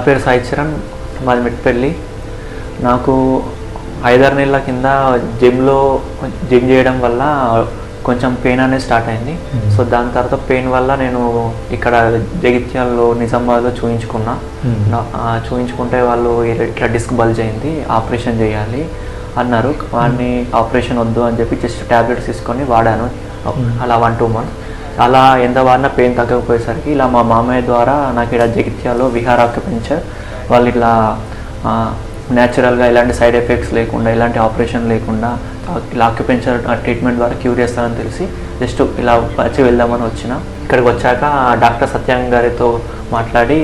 పేరు సాయి చరణ్ మాది మెట్పల్లి. నాకు ఐదారు నెలల కింద జిమ్లో జిమ్ చేయడం వల్ల కొంచెం పెయిన్ అనేది స్టార్ట్ అయింది. సో దాని తర్వాత పెయిన్ వల్ల నేను ఇక్కడ జగిత్యాలలో నిజామాబాద్లో చూయించుకున్నా. నా- చూయించుకుంటే వాళ్ళు ఇట్లా డిస్క్ బల్జ్ అయింది. ఆపరేషన్ చేయాలి అన్నారు. వాడిని ఆపరేషన్ వద్దు అని చెప్పి జస్ట్ ట్యాబ్లెట్స్ తీసుకొని వాడాను. అలా వన్ టూ మంత్స్. అలా ఎంత వాడినా పెయిన్ తగ్గకపోయేసరికి ఇలా మా మామయ్య ద్వారా నాకు ఇక్కడ జగిత్యాలో విహార్ ఆక్యుపెంచర్ వాళ్ళు ఇట్లా న్యాచురల్గా ఇలాంటి సైడ్ ఎఫెక్ట్స్ లేకుండా ఇలాంటి ఆపరేషన్ లేకుండా ఇలా ఆక్యుపెంచర్ ట్రీట్మెంట్ ద్వారా క్యూర్ చేస్తారని తెలిసి జస్ట్ ఇలా వచ్చి వెళ్దామని వచ్చిన. ఇక్కడికి వచ్చాక డాక్టర్ సత్యాంగ్ గారితో మాట్లాడి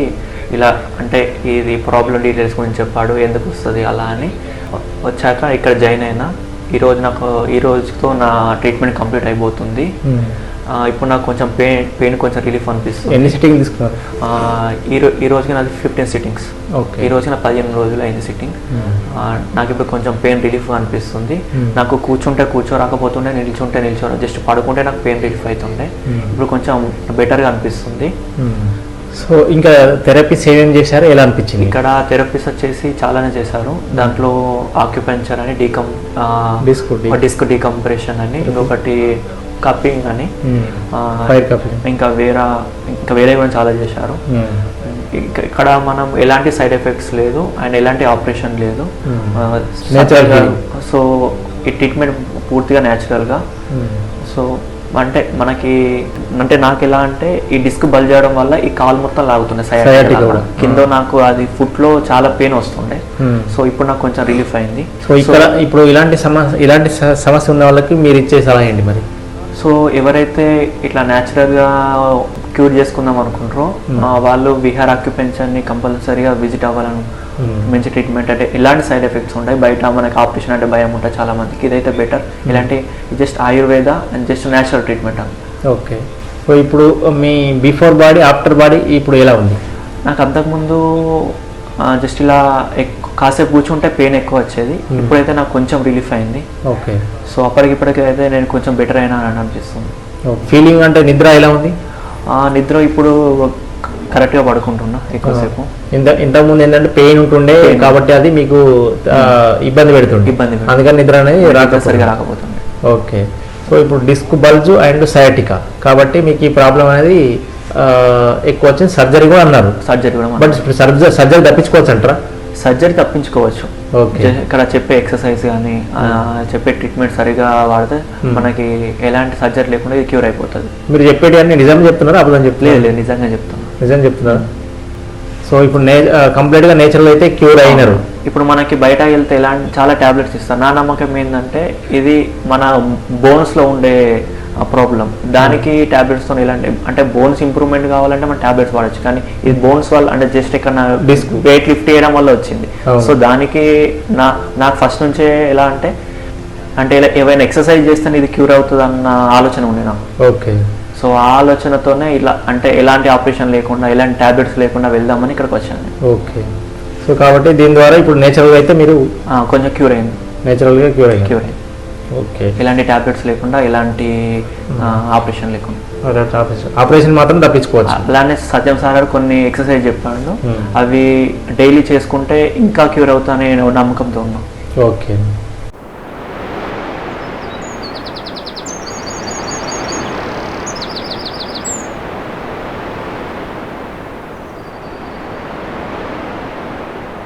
ఇలా అంటే ఇది ప్రాబ్లం డీటెయిల్స్ గురించి చెప్పాడు ఎందుకు వస్తుంది అలా అని వచ్చాక ఇక్కడ జాయిన్ అయినా. ఈరోజు నాకు ఈ రోజుతో నా ట్రీట్మెంట్ కంప్లీట్ అయిపోతుంది. ఇప్పుడు నాకు కొంచెం పెయిన్ పెయిన్ కొంచెం రిలీఫ్ అనిపిస్తుంది. ఎన్ని సిట్టింగ్ తీసుకున్నారు? ఈ ఈ రోజుకి నాది ఫిఫ్టీన్ సిట్టింగ్స్ ఓకే. ఈ రోజుకి నా పదిహేను రోజులు అయింది సిట్టింగ్ నాకు ఇప్పుడు కొంచెం పెయిన్ రిలీఫ్ అనిపిస్తుంది. నాకు కూర్చుంటే కూర్చోరాకపోతుండే నిల్చుంటే నిల్చోరా జస్ట్ పడుకుంటే నాకు పెయిన్ రిలీఫ్ అవుతుండే. ఇప్పుడు కొంచెం బెటర్గా అనిపిస్తుంది. సో ఇంకా థెరపీస్ ఏమేమి చేశారు? ఎలా అనిపించింది? ఇక్కడ థెరపీస్ వచ్చేసి చాలానే చేశారు. దాంట్లో ఆక్యుపెంచర్ అని డీకం డిస్క్ డీకంప్రెషన్ అని ఇంకొకటి కప్పింగ్ అని cupping. ఇంకా వేరే ఇంకా వేరే కూడా చాలా చేశారు. ఇక- ఇక్కడ మనం ఎలాంటి సైడ్ ఎఫెక్ట్స్ లేదు అండ్ ఎలాంటి ఆపరేషన్ లేదు Hmm. సో ఈ ట్రీట్మెంట్ పూర్తిగా న్యాచురల్గా. సో అంటే మనకి అంటే నాకు ఎలా అంటే ఈ డిస్క్ బల్ చేయడం వల్ల ఈ కాలు మొత్తం సయాటికా కూడా. కింద Hmm. నాకు అది ఫుట్లో చాలా పెయిన్ వస్తుండే Hmm. సో ఇప్పుడు నాకు కొంచెం రిలీఫ్ అయింది సో ఇక్కడ ఇప్పుడు ఇలాంటి సమస్య ఇలాంటి సమస్య ఉన్న వాళ్ళకి మీరు ఇచ్చే సలహా ఏంటి మరి సో ఎవరైతే ఇట్లా న్యాచురల్గా క్యూర్ చేసుకుందాం అనుకుంటారో వాళ్ళు విహార్ ఆక్యుపెన్షన్ని కంపల్సరీగా విజిట్ అవ్వాలని. మంచి ట్రీట్మెంట్ అంటే ఎలాంటి సైడ్ ఎఫెక్ట్స్ ఉంటాయి. బయట మనకి ఆపరేషన్ అంటే భయం ఉంటుంది చాలా మందికి. ఇదైతే బెటర్. ఇలాంటి just Ayurveda and just natural treatment అని ఓకే. సో ఇప్పుడు మీ బిఫోర్ బాడీ ఆఫ్టర్ బాడీ ఇప్పుడు ఎలా ఉంది? నాకు అంతకుముందు జస్ట్ ఇలా కాసేపు కూర్చుంటే పెయిన్ ఎక్కువ వచ్చేది. Hmm. ఇప్పుడైతే నాకు కొంచెం రిలీఫ్ అయింది. ఓకే. సో అప్పటికిప్పటికి అయితే నేను కొంచెం బెటర్ అయినా అని అనిపిస్తుంది. ఫీలింగ్ అంటే నిద్ర ఎలా ఉంది? ఆ, నిద్ర ఇప్పుడు కరెక్ట్గా పడుకుంటున్నా ఎక్కువసేపు. ఇంత ఇంతకుముందు ఏంటంటే పెయిన్ ఉంటుండే. కాబట్టి అది మీకు ఆ, ఇబ్బంది పెడుతుంది ఇబ్బంది. అందుకని నిద్ర అనేది రాకపోతుంది. సరిగా రాకపోతుంది ఓకే. సో ఇప్పుడు డిస్క్ బల్జ్ అండ్ సయాటికా కాబట్టి మీకు ఈ ప్రాబ్లం అనేది ఎక్కువ వచ్చింది. సర్జరీ కూడా అన్నారు. సర్జరీ కూడా బట్ సర్జరీ సర్జరీ తప్పించుకోవచ్చు అంటారా? సర్జరీ తప్పించుకోవచ్చు. ఇక్కడ చెప్పే ఎక్సర్సైజ్ కానీ చెప్పే ట్రీట్మెంట్ సరిగా వాడితే. మనకి ఎలాంటి సర్జరీ లేకుండా ఇది క్యూర్ అయిపోతుంది. మీరు చెప్పేటి అన్ని నిజం చెప్తున్నారా అబద్ధం లేదు చెప్తలేదు లేదు నిజంగా చెప్తాను నిజం చెప్తున్నారా? సో ఇప్పుడు నే కంప్లీట్గా నేచురల్ అయితే క్యూర్ అయినారు. ఇప్పుడు మనకి బయట వెళ్తే ఎలాంటి చాలా టాబ్లెట్స్ ఇస్తారు. నా నమ్మకం ఏంటంటే ఇది మన బోన్స్లో ఉండే ప్రాబ్లం దానికి టాబ్లెట్స్తో ఇలాంటి అంటే బోన్స్ ఇంప్రూవ్మెంట్ కావాలంటే మనం టాబ్లెట్స్ వాడచ్చు. కానీ ఇది బోన్స్ వల్ల అంటే జస్ట్ ఇక్కడ Disc. వెయిట్ లిఫ్ట్ చేయడం వల్ల వచ్చింది. సో దానికి నా నాకు ఫస్ట్ నుంచే ఎలా అంటే అంటే ఇలా ఏవైనా ఎక్సర్సైజ్ చేస్తే ఇది క్యూర్ అవుతుంది అన్న ఆలోచన ఉంది నాకు. ఓకే. సో ఆ ఆలోచనతోనే ఇలా అంటే ఎలాంటి ఆపరేషన్ లేకుండా ఎలాంటి టాబ్లెట్స్ లేకుండా వెళ్దామని ఇక్కడికి వచ్చాను. ఓకే. సో కాబట్టి దీని ద్వారా ఇప్పుడు నేచురల్గా అయితే మీరు కొంచెం క్యూర్ అయింది. నేచురల్గా క్యూర్ అయ్యారు. క్యూర్ అయింది. ఓకే. ఎలాంటి టాబ్లెట్స్ లేకుండా ఎలాంటి ఆపరేషన్ లేకుండా. ఆపరేషన్ మాత్రం తప్పించుకోవచ్చు. అలానే సత్యం సార్ గారు కొన్ని ఎక్సర్సైజ్ చెప్పాడు. అవి డైలీ చేసుకుంటే ఇంకా క్యూర్ అవుతా అనే నమ్మకంతో ఉన్నాం. ఓకే.